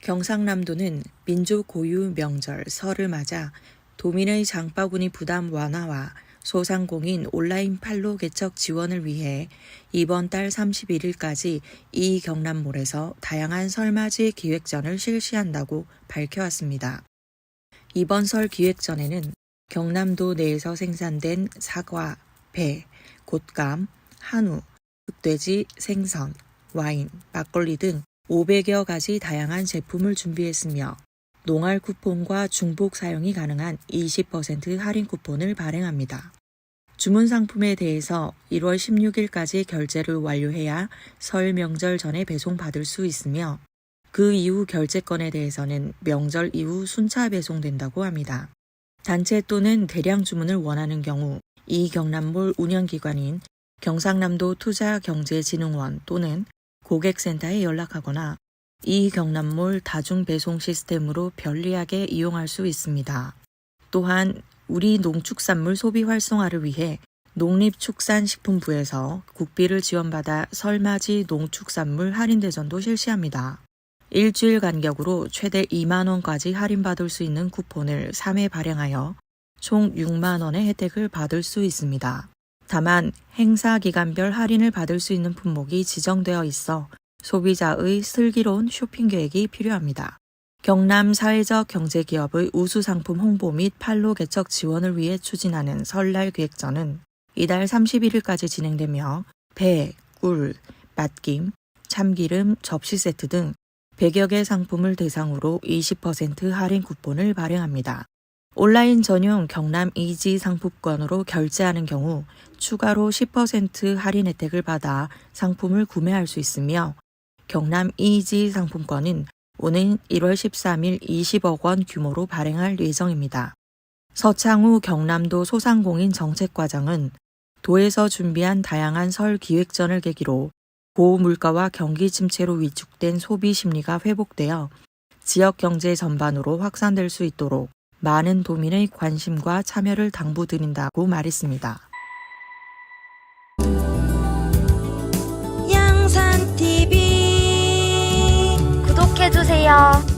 경상남도는 민족 고유 명절 설을 맞아 도민의 장바구니 부담 완화와 소상공인 온라인 판로 개척 지원을 위해 이번 달 31일까지 이 경남몰에서 다양한 설맞이 기획전을 실시한다고 밝혀왔습니다. 이번 설 기획전에는 경남도 내에서 생산된 사과, 배, 곶감, 한우, 흑돼지, 생선, 와인, 막걸리 등 500여 가지 다양한 제품을 준비했으며 농알 쿠폰과 중복 사용이 가능한 20% 할인 쿠폰을 발행합니다. 주문 상품에 대해서 1월 16일까지 결제를 완료해야 설 명절 전에 배송받을 수 있으며 그 이후 결제건에 대해서는 명절 이후 순차 배송된다고 합니다. 단체 또는 대량 주문을 원하는 경우 이 경남몰 운영기관인 경상남도 투자경제진흥원 또는 고객센터에 연락하거나 이 경남몰 다중배송 시스템으로 편리하게 이용할 수 있습니다. 또한 우리 농축산물 소비 활성화를 위해 농립축산식품부에서 국비를 지원받아 설맞이 농축산물 할인대전도 실시합니다. 일주일 간격으로 최대 2만원까지 할인받을 수 있는 쿠폰을 3회 발행하여 총 6만원의 혜택을 받을 수 있습니다. 다만 행사 기간별 할인을 받을 수 있는 품목이 지정되어 있어 소비자의 슬기로운 쇼핑 계획이 필요합니다. 경남 사회적 경제기업의 우수 상품 홍보 및 판로 개척 지원을 위해 추진하는 설날 기획전은 이달 31일까지 진행되며 배, 꿀, 맛김, 참기름, 접시 세트 등 100여 개 상품을 대상으로 20% 할인 쿠폰을 발행합니다. 온라인 전용 경남 이지 상품권으로 결제하는 경우 추가로 10% 할인 혜택을 받아 상품을 구매할 수 있으며 경남 이지 상품권은 오는 1월 13일 20억 원 규모로 발행할 예정입니다. 서창우 경남도 소상공인 정책과장은 도에서 준비한 다양한 설 기획전을 계기로 고물가와 경기 침체로 위축된 소비 심리가 회복되어 지역 경제 전반으로 확산될 수 있도록 많은 도민의 관심과 참여를 당부드린다고 말했습니다. 양산 TV 구독해 주세요.